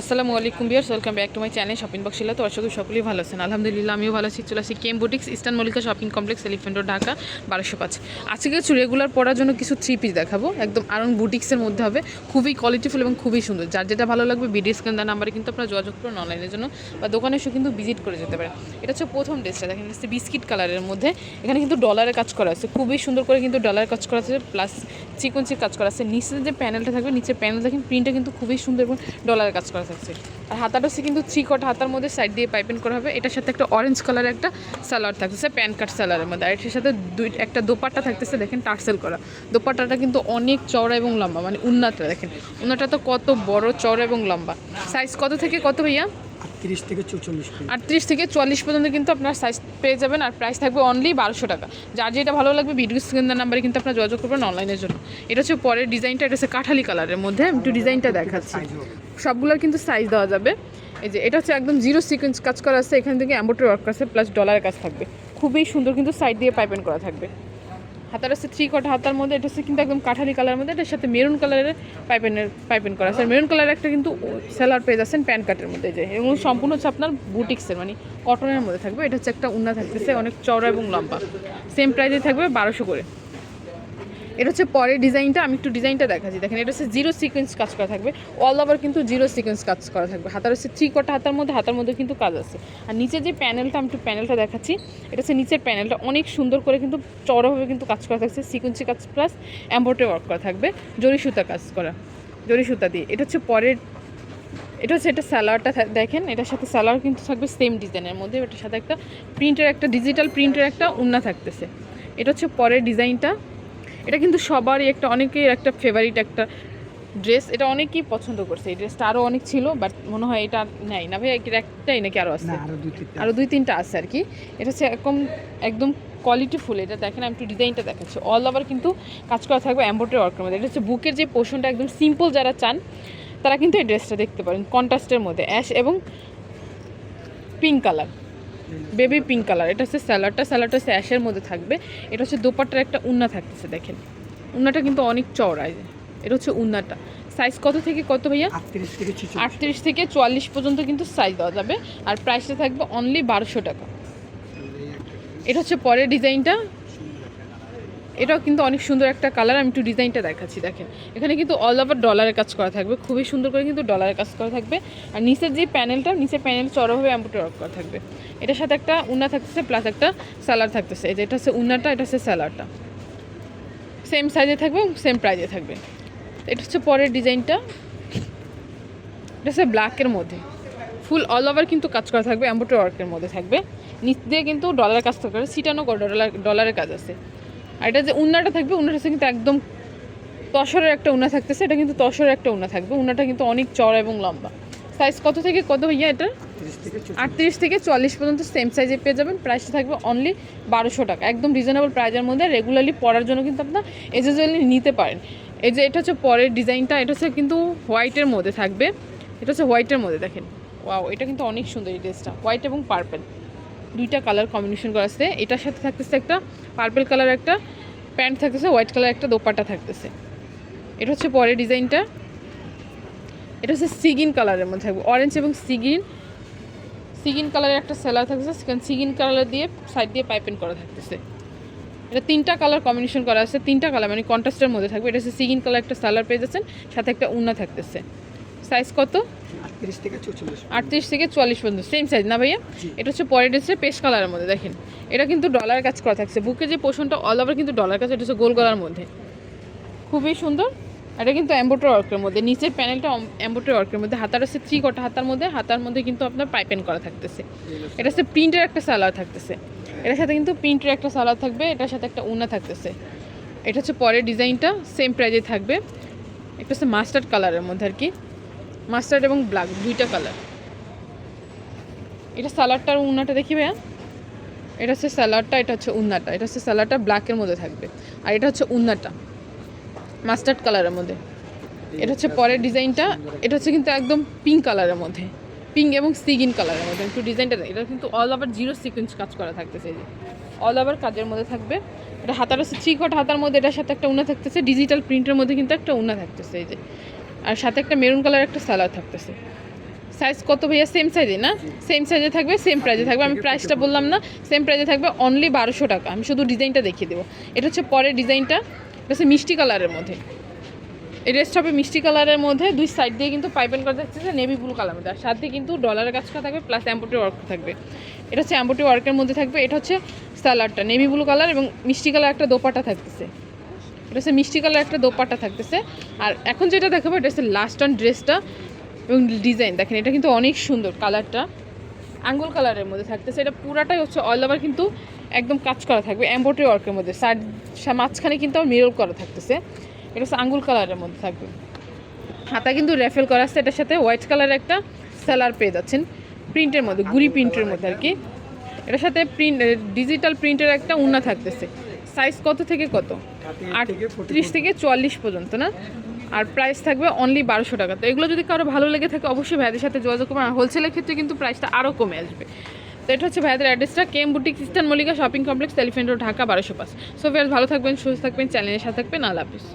আসসালামু আলাইকুম viewers welcome back to my channel shopping box Shila তো করি সকলেই ভালো আছেন। আলহামদুলিল্লাহ, আমিও ভালো আছি। চলে আসি কেম boutiques eastern Mallika shopping complex elephant Dhaka বারোশো পাঁচ। আজকে কিছু রেগুলার পরার জন্য কিছু থ্রি পিস দেখাবো। একদম আরন বুটিক্সের মধ্যে হবে। খুবই কোয়ালিটিফুল এবং খুবই সুন্দর। যার যেটা ভালো লাগবে বিডি স্ক্যান দেওয়ার নাম্বারে কিন্তু আপনারা যোগাযোগ করুন অনলাইনের জন্য বা দোকানে এসে কিন্তু ভিজিট করে যেতে পারেন। এটা হচ্ছে প্রথম ড্রেসটা দেখেন হচ্ছে বিস্কিট কালারের মধ্যে। এখানে কিন্তু ডলারের কাজ করা আছে। খুবই সুন্দর করে কিন্তু ডলারের কাজ করা আছে। প্লাস চিকনচির কাজ করা আছে। নিচের যে প্যানেলটা থাকবে, নিচের প্যানেল দেখেন প্রিন্টটা কিন্তু খুবই সুন্দর এবং ডলারের কাজ করা থাকছে আর হাতাটা হচ্ছে কিন্তু থ্রি কট হাতার মধ্যে সাইড দিয়ে পাইপিং করা হবে। এটার সাথে একটা অরেঞ্জ কালারের একটা সালোয়ার থাকতেছে প্যান কাট সালোয়ারের মধ্যে। আর এটার সাথে দুই একটা দোপাট্টা থাকতেছে দেখেন টার্সেল করা। দোপাট্টাটা কিন্তু অনেক চওড়া এবং লম্বা মানে উন্নাটা দেখেন। উন্নাটা তো কত বড় চওড়া এবং লম্বা। সাইজ কত থেকে কত ভাইয়া? আটত্রিশ থেকে চৌচল্লিশ আটত্রিশ থেকে চুয়াল্লিশ পর্যন্ত কিন্তু আপনার সাইজ পেয়ে যাবেন আর প্রাইস থাকবে অনলি বারোশো টাকা। যার যেটা ভালো লাগবে ভিডিও স্ক্রিনের নাম্বারে কিন্তু আপনার যোগাযোগ করবেন অনলাইনের জন্য। এটা হচ্ছে পরের ডিজাইনটা এটা হচ্ছে কাঠালি কালারের মধ্যে। একটু ডিজাইনটা দেখাচ্ছি। সবগুলোর কিন্তু সাইজ দেওয়া যাবে। এই যে, এটা হচ্ছে একদম জিরো সিকোয়েন্স কাজ করা আছে, এখান থেকে অ্যাম্বোটারি ওয়ার্ক আছে প্লাস ডলারের কাজ থাকবে। খুবই সুন্দর কিন্তু সাইড দিয়ে পাইপেন করা থাকবে। হাতার আছে থ্রি কট হাতার মধ্যে, এটা হচ্ছে কিন্তু একদম কাঠালি কালারের মধ্যে, এটার সাথে মেরুন কালারের পাইপেনের পাইপেন করা আছে। মেরুন কালারের একটা কিন্তু সেলার পেজ আছেন প্যান কাটের মধ্যে যে, এবং সম্পূর্ণ হচ্ছে আপনার বুটিক্সের মানে কটনের মধ্যে থাকবে। এটা হচ্ছে একটা উন্না থাকতেছে, অনেক চওড়া এবং লম্বা। সেম প্রাইসে থাকবে বারোশো করে। এটা হচ্ছে পরের ডিজাইনটা, আমি একটু ডিজাইনটা দেখাচ্ছি। দেখেন, এটা হচ্ছে জিরো সিকোয়েন্স কাজ করা থাকবে। অল ওভার কিন্তু জিরো সিকোয়েন্স কাজ করা থাকবে। হাতার হচ্ছে থ্রি কটা হাতার মধ্যে হাতার মধ্যে কিন্তু কাজ আছে। আর নিচে যে প্যানেলটা আমি একটু প্যানেলটা দেখাচ্ছি। এটা হচ্ছে নিচের প্যানেলটা অনেক সুন্দর করে কিন্তু চড়াভাবে কিন্তু কাজ করা থাকছে। সিকোয়েন্সি কাজ প্লাস অ্যাম্বোটে ওয়ার্ক করা থাকবে। জরি সুতা কাজ করা। জরি সুতা দিয়ে। এটা হচ্ছে পরের, এটা হচ্ছে এটা স্যালাডটা দেখেন, এটার সাথে স্যালাড কিন্তু থাকবে সেম ডিজাইনের মধ্যে। এটার সাথে একটা প্রিন্টের একটা ডিজিটাল প্রিন্টের একটা উন্না থাকতেছে। এটা হচ্ছে পরের ডিজাইনটা এটা কিন্তু সবারই একটা অনেকেই একটা ফেভারিট একটা ড্রেস এটা অনেকেই পছন্দ করছে। এই ড্রেসটা আরও অনেক ছিল বাট মনে হয় এটা নেই। না ভাই এর একটাই নাকি আরও আছে? আরও দুই তিনটা। আছে আর কি। এটা হচ্ছে একদম একদম কোয়ালিটি ফুল এটা দেখেন আমি একটু ডিজাইনটা দেখাচ্ছি। অল ওভার কিন্তু কাজ করা থাকবে অ্যাম্বোটারি ওয়ার্কের মধ্যে। এটা হচ্ছে বুকের যে পোর্শনটা একদম সিম্পল যারা চান তারা কিন্তু এই ড্রেসটা দেখতে পারেন। কন্ট্রাস্টের মধ্যে অ্যাশ এবং pink colour baby pink colour. এটা হচ্ছে স্যালাডটা। স্যালাডটা হচ্ছে অ্যাশের মধ্যে থাকবে। এটা হচ্ছে দোপাট্টার একটা উন্না থাকতেছে দেখেন। উন্নাটা কিন্তু অনেক চওড়ায় এটা হচ্ছে উন্নাটা। সাইজ কত থেকে কত ভাইয়া? আটত্রিশ থেকে আটত্রিশ থেকে চুয়াল্লিশ পর্যন্ত কিন্তু সাইজ দেওয়া যাবে। আর প্রাইসটা থাকবে অনলি বারোশো টাকা। এটা হচ্ছে পরের ডিজাইনটা এটাও কিন্তু অনেক সুন্দর একটা কালার আমি একটু ডিজাইনটা দেখাচ্ছি, দেখেন। এখানে কিন্তু অল ওভার ডলারের কাজ করা থাকবে, খুবই সুন্দর করে কিন্তু ডলারের কাজ করা থাকবে। আর নিচের যে প্যানেলটা নিচের প্যানেল চড়াভাবে অ্যাম্পুটার ওয়ার্ক করা থাকবে। এটার সাথে একটা উন্না থাকতেছে প্লাস একটা স্যালার থাকতেছে। এটা হচ্ছে উন্নাটা, এটা হচ্ছে স্যালারটা সেম সাইজে থাকবে সেম প্রাইজে থাকবে। এটা হচ্ছে পরের ডিজাইনটা এটা হচ্ছে ব্ল্যাকের মধ্যে। ফুল অল ওভার কিন্তু কাজ করা থাকবে অ্যাম্বোটারি ওয়ার্কের মধ্যে থাকবে। নিচ দিয়ে কিন্তু ডলারের কাজ থাকবে। সিটানো ডলার ডলারের কাজ আছে। আর এটা যে উন্নাটা থাকবে উন্নাটা কিন্তু একদম তসরের একটা উন্না থাকতেছে। এটা কিন্তু তসরের একটা উন্না থাকবে। উন্নাটা কিন্তু অনেক চড়া এবং লম্বা। সাইজ কত থেকে, কত ভাইয়া এটা? আটত্রিশ থেকে চল্লিশ পর্যন্ত সেম সাইজে পেয়ে যাবেন। প্রাইসটা থাকবে অনলি বারোশো টাকা। একদম রিজনেবল প্রাইজের মধ্যে রেগুলারলি পরার জন্য কিন্তু আপনার এজেজুয়ালি নিতে পারেন। এই যে এটা হচ্ছে পরের ডিজাইনটা, এটা হচ্ছে কিন্তু হোয়াইটের মধ্যে থাকবে। এটা হচ্ছে হোয়াইটের মধ্যে দেখেন। ওয়াও এটা কিন্তু অনেক সুন্দর এই ড্রেসটা হোয়াইট এবং পার্পেল দুইটা কালার কম্বিনেশন করা আছে। এটার সাথে থাকতেছে একটা পার্পেল কালার একটা প্যান্ট থাকতেছে হোয়াইট কালার একটা দোপাটা থাকতেছে। এটা হচ্ছে পরের ডিজাইনটা। এটা হচ্ছে সিগিন কালারের মধ্যে থাকবে। অরেঞ্জ এবং সিগিন। সিগিন কালারের একটা সেলার থাকতেছে, সেখানে সিগিন কালার দিয়ে সাইড দিয়ে পাইপেন করা থাকতেছে। এটা তিনটা কালার কম্বিনেশন করা আছে, তিনটা কালার মানে কন্ট্রাস্টের মধ্যে থাকবে। এটা হচ্ছে সিগিন কালার একটা সালার পেয়ে যাচ্ছেন, সাথে একটা উন্না থাকতেছে। সাইজ কত? আটত্রিশ থেকে চৌচল্লিশ আটত্রিশ থেকে চুয়াল্লিশ পর্যন্ত সেম সাইজ না ভাইয়া? এটা হচ্ছে পরের হচ্ছে পেস্ট কালারের মধ্যে দেখেন। এটা কিন্তু ডলার কাজ করা থাকছে। বুকে যে পোষণটা অল ওভার কিন্তু ডলার কাজ এটা হচ্ছে গোল গলার মধ্যে। খুবই সুন্দর। এটা কিন্তু অ্যাম্বোটার ওয়ার্কের মধ্যে। নিচের প্যানেলটা অ্যাম্বোটার ওয়ার্কের মধ্যে। হাতার আছে থ্রি কটা হাতার মধ্যে। হাতার মধ্যে কিন্তু আপনার পাইপেন করা থাকতেছে। এটা হচ্ছে প্রিন্টের একটা সালোয়ার থাকতেছে। এটার সাথে কিন্তু প্রিন্টের একটা সালোয়ার থাকবে। এটার সাথে একটা উনা থাকতেছে। এটা হচ্ছে পরের ডিজাইনটা সেম প্রাইজে থাকবে। একটা হচ্ছে মাস্টার্ড কালারের মধ্যে আর কি। মাস্টার্ড এবং ব্ল্যাক, দুইটা কালার। এটা সালাডটার উন্নাটা দেখি ভাইয়া? এটা হচ্ছে স্যালাডটা এটা হচ্ছে উন্নাটা। এটা হচ্ছে স্যালাডটা ব্ল্যাকের মধ্যে থাকবে। আর এটা হচ্ছে উন্নাটা, মাস্টার্ড কালারের মধ্যে। এটা হচ্ছে পরের ডিজাইনটা, এটা হচ্ছে কিন্তু একদম পিঙ্ক কালারের মধ্যে। পিঙ্ক এবং সিগিন কালারের মধ্যে। একটু ডিজাইনটা এটা কিন্তু অল ওভার জিরো সিকোয়েন্স কাজ করা থাকতেছে যে। অল ওভার কাজের মধ্যে থাকবে। এটা হাতার হচ্ছে থ্রি কট হাতার মধ্যে এটার সাথে একটা উন্না থাকতেছে। ডিজিটাল প্রিন্টের মধ্যে কিন্তু একটা উন্না থাকতেছে এই যে। আর সাথে একটা মেরুন কালার একটা সালাদ থাকতেছে। সাইজ কত ভাইয়া? সেম সাইজে না? সেম সাইজে থাকবে সেম প্রাইজে থাকবে। আমি প্রাইসটা বললাম না সেম প্রাইজে থাকবে অনলি বারোশো টাকা। আমি শুধু ডিজাইনটা দেখিয়ে দেবো। এটা হচ্ছে পরের ডিজাইনটা এটা হচ্ছে মিষ্টি কালারের মধ্যে। এই ড্রেসটা হবে মিষ্টি কালারের মধ্যে। দুই সাইড দিয়ে কিন্তু পাইপেন করা যাচ্ছে যে নেভি ব্লু কালার মধ্যে। আর সাথে কিন্তু ডলারের কাজ করা থাকবে প্লাস অ্যাম্পোটি ওয়ার্ক থাকবে। এটা হচ্ছে অ্যাম্পোটি ওয়ার্কের মধ্যে থাকবে। এটা হচ্ছে সালাডটা নেভি ব্লু কালার এবং মিষ্টি কালার একটা দোপাটা থাকতেছে। এটা হচ্ছে মিষ্টি কালার একটা দোপাট্টা থাকতেছে। আর এখন যেটা দেখাবো, এটা হচ্ছে লাস্ট অন ড্রেসটা এবং ডিজাইন দেখেন, এটা কিন্তু অনেক সুন্দর কালারটা। আঙ্গুল কালারের মধ্যে থাকতেছে। এটা পুরাটাই হচ্ছে অল ওভার কিন্তু একদম কাজ করা থাকবে এম্ব্রয়ডারি ওয়ার্কের মধ্যে। সাইড মাঝখানে কিন্তু আবার মিরর করা থাকতেছে। এটা হচ্ছে আঙ্গুল কালারের মধ্যে থাকবে। হাতা কিন্তু রেফেল করা আছে। এটার সাথে হোয়াইট কালারের একটা সেলার পেয়ে যাচ্ছেন। প্রিন্টের মধ্যে, গুড়ি প্রিন্টের মধ্যে আর কি এটার সাথে প্রিন্ট ডিজিটাল প্রিন্টের একটা উন্না থাকতেছে। সাইজ কত থেকে কত? আটত্রিশ থেকে চুয়াল্লিশ পর্যন্ত। না? আর প্রাইস থাকবে অনলি বারোশো টাকা। তো এগুলো যদি কারও ভালো লেগে থাকে অবশ্যই ভাইদের সাথে যোগাযোগ করবেন। আর হোলসেলের ক্ষেত্রে কিন্তু প্রাইসটা আরও কমে আসবে। তো এটা হচ্ছে ভাইদের অ্যাড্রেসটা কেম boutique Eastern Mallika shopping complex Elephant Road Dhaka বারোশো পাস সো ভালো থাকবেন সুস্থ থাকবেন চ্যানেলের সাথে থাকবেন। আল্লাহ হাফিজ।